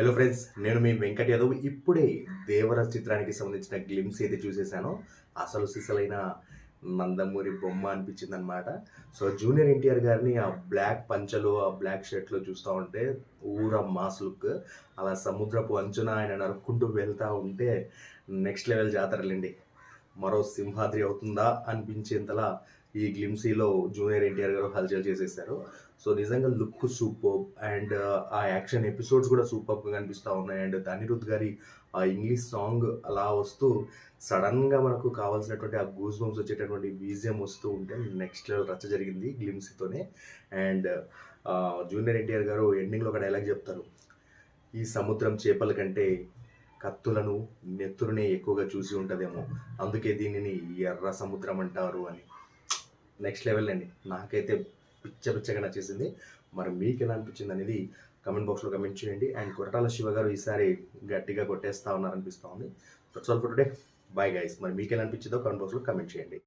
Hello friends నేను మీ వెంకట్ యాదవ్. ఇప్పుడే దేవర చిత్రానికి సంబంధించిన గ్లిమ్స్ అయితే చూసేసాను. అసలు సిసలైన నందమూరి బొమ్మ అనిపించింది అనమాట సో జూనియర్ ఎన్టీఆర్ గారిని ఆ బ్లాక్ పంచలో ఆ బ్లాక్ షర్ట్లో చూస్తూ ఉంటే ఊర మాస్ లుక్ అలా సముద్రపు అంచున ఆయన నరుక్కుంటూ వెళ్తూ ఉంటే నెక్స్ట్ లెవెల్ జాతరలండి. మరో సింహాద్రి అవుతుందా అనిపించేంతలా ఈ గ్లిమ్సీలో జూనియర్ ఎన్టీఆర్ గారు హల్చల్ చేసేసారు. సో నిజంగా లుక్ సూపర్ అండ్ ఆ యాక్షన్ ఎపిసోడ్స్ కూడా సూపర్గా కనిపిస్తూ ఉన్నాయి. అండ్ అనిరుద్ గారి ఆ ఇంగ్లీష్ సాంగ్ అలా వస్తూ సడన్గా మనకు కావాల్సినటువంటి ఆ గూస్ బంప్స్ వచ్చేటటువంటి బీజియం వస్తూ ఉంటే నెక్స్ట్ లెవెల్ రచ్చ జరిగింది గ్లిమ్సీతోనే. అండ్ జూనియర్ ఎన్టీఆర్ గారు ఎండింగ్లో ఒక డైలాగ్ చెప్తారు. ఈ సముద్రం చేపల కంటే కత్తులను నెత్తురునే ఎక్కువగా చూసి ఉంటుందేమో. అందుకే దీనిని ఎర్ర సముద్రం అంటారు అని. నెక్స్ట్ లెవెల్ అండి. నాకైతే పిచ్చ పిచ్చగా నచ్చేసింది. మరి మీకు ఎలా అనిపించింది అనేది కమెంట్ బాక్స్లో కమెంట్ చేయండి. అండ్ కొరటాల శివ గారు ఈసారి గట్టిగా కొట్టేస్తా ఉన్నారనిపిస్తూ ఉంది that's all for today bye guys మరి మీకు ఎలా అనిపించిందో కమెంట్ బాక్స్లో కమెంట్ చేయండి.